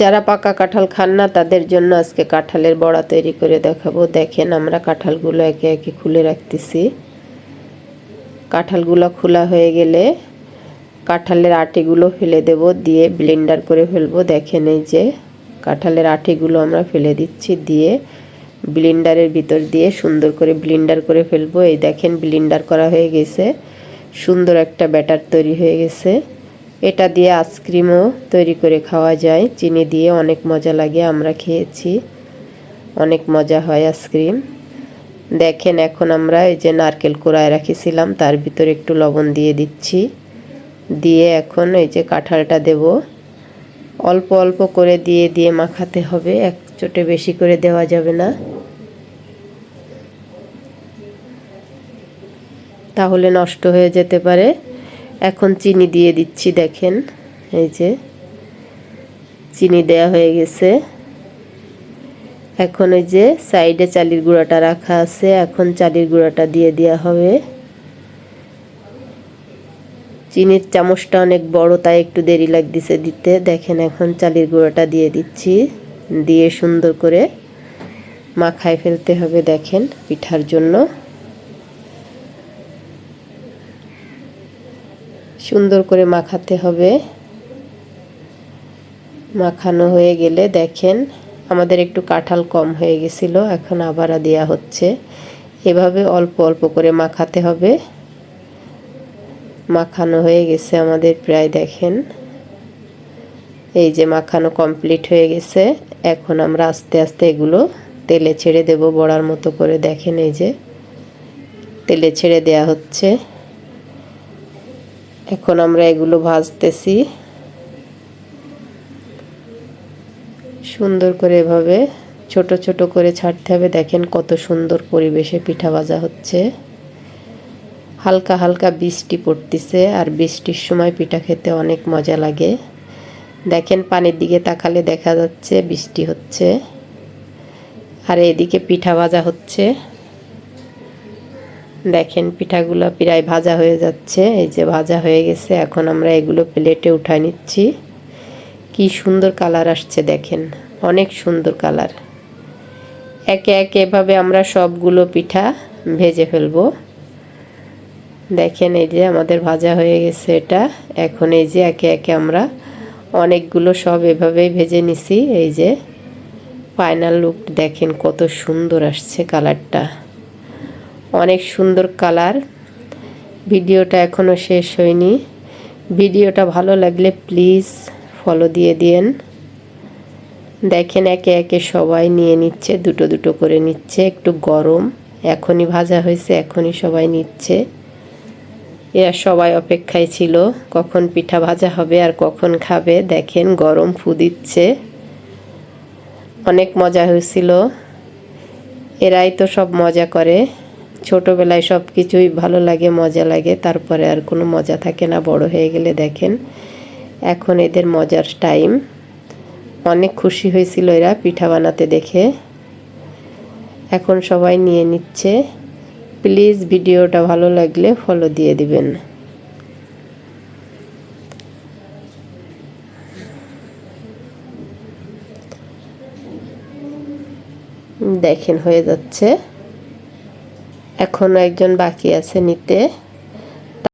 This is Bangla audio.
যারা পাকা কাঁঠাল খান না, তাদের জন্য আজকে কাঁঠালের বড়া তৈরি করে দেখাবো। দেখেন আমরা কাঁঠালগুলো একে একে খুলে রাখতেছি। কাঁঠালগুলো খোলা হয়ে গেলে কাঁঠালের আটিগুলো ফেলে দেব, দিয়ে ব্লেন্ডার করে ফেলব। দেখেন এই যে কাঁঠালের আটিগুলো আমরা ফেলে দিচ্ছি, দিয়ে ব্লেন্ডারের ভিতর দিয়ে সুন্দর করে ব্লেন্ডার করে ফেলব। এই দেখেন ব্লেন্ডার করা হয়ে গেছে। সুন্দর একটা ব্যাটার তৈরি হয়ে গেছে। এটা দিয়ে আইসক্রিমও তৈরি করে খাওয়া যায়। চিনি দিয়ে অনেক মজা লাগে, আমরা খেয়েছি। অনেক মজা হয় আইসক্রিম। দেখেন, এখন আমরা এই যে নারকেল কোড়ায় রাখিছিলাম, তার ভিতরে একটু লবণ দিয়ে দিচ্ছি। দিয়ে এখন এই যে কাঁঠালটা দেব। অল্প অল্প করে দিয়ে দিয়ে মাখাতে হবে, এক চোটে বেশি করে দেওয়া যাবে না। তাহলে নষ্ট হয়ে যেতে পারে। এখন চিনি দিয়ে দিচ্ছি, দেখেন। এই যে, চিনি দেয়া হয়ে গেছে। এখন ওই যে সাইডে চালির গুঁড়াটা রাখা আছে, এখন চালির গুঁড়াটা দিয়ে দেওয়া হবে। চিনির চামচটা অনেক বড়, তাই একটু দেরি লাগতেছে দিতে। দেখেন, এখন চালির গুঁড়োটা দিয়ে দিচ্ছি, দিয়ে সুন্দর করে মাখায় ফেলতে হবে, দেখেন, পিঠার জন্য। সুন্দর করে মাখাতে হবে। মাখানো হয়ে গেলে দেখেন আমাদের একটু কাঁঠাল কম হয়ে গেছিল, এখন আবার দেওয়া হচ্ছে। এভাবে অল্প অল্প করে মাখাতে হবে। মাখানো হয়ে গেছে আমাদের প্রায়, দেখেন। এই যে মাখানো কমপ্লিট হয়ে গেছে, এখন আমরা আস্তে আস্তে এগুলো তেলে ছেড়ে দেব বড়ার মতো করে। দেখেন এই যে তেলে ছেড়ে দেয়া হচ্ছে। এখন আমরা এগুলো ভাজতেছি। সুন্দর করে এভাবে ছোট ছোট করে ছাড়তে হবে। দেখেন কত সুন্দর পরিবেশে পিঠা ভাজা হচ্ছে। হালকা হালকা বৃষ্টি পড়তেছে আর বৃষ্টির সময় পিঠা খেতে অনেক মজা লাগে। দেখেন পানির দিকে তাকালে দেখা যাচ্ছে বৃষ্টি হচ্ছে। আর এদিকে পিঠা ভাজা হচ্ছে। দেখেন, পিঠাগুলো প্রায় ভাজা হয়ে যাচ্ছে। এই যে ভাজা হয়ে গেছে, এখন আমরা এগুলো প্লেটে উঠায় নিচ্ছি। কি সুন্দর কালার আসছে, দেখেন। অনেক সুন্দর কালার। একে একে এভাবে আমরা সবগুলো পিঠা ভেজে ফেলব। দেখেন, এই যে আমাদের ভাজা হয়ে গেছে এটা। এখন এই যে একে একে আমরা অনেকগুলো সব এভাবেই ভেজে নিছি। এই যে ফাইনাল লুক দেখেন কত সুন্দর আসছে কালারটা। অনেক সুন্দর কালার। ভিডিওটা এখনও শেষ হয়নি। ভিডিওটা ভালো লাগলে প্লিজ ফলো দিয়ে দিন দেখেন একে একে সবাই নিয়ে নিচ্ছে, দুটো দুটো করে নিচ্ছে, একটু গরম। এখনই ভাজা হয়েছে, এখনই সবাই নিচ্ছে। এরা সবাই অপেক্ষায় ছিল, কখন পিঠা ভাজা হবে আর কখন খাবে। দেখেন গরম ফু দিচ্ছে। অনেক মজা হয়েছিল। এরাই তো সব মজা করে। ছোটোবেলায় সব কিছুই ভালো লাগে, মজা লাগে, তারপরে আর কোনো মজা থাকে না, বড় হয়ে গেলে দেখেন। এখন এদের মজার টাইম অনেক খুশি হয়েছিল এরা পিঠা বানাতে দেখে। এখন সবাই নিয়ে নিচ্ছে। প্লিজ ভিডিওটা ভালো লাগলে ফলো দিয়ে দিবেন। দেখেন, হয়ে যাচ্ছে। এখনও একজন বাকি আছে নিতে।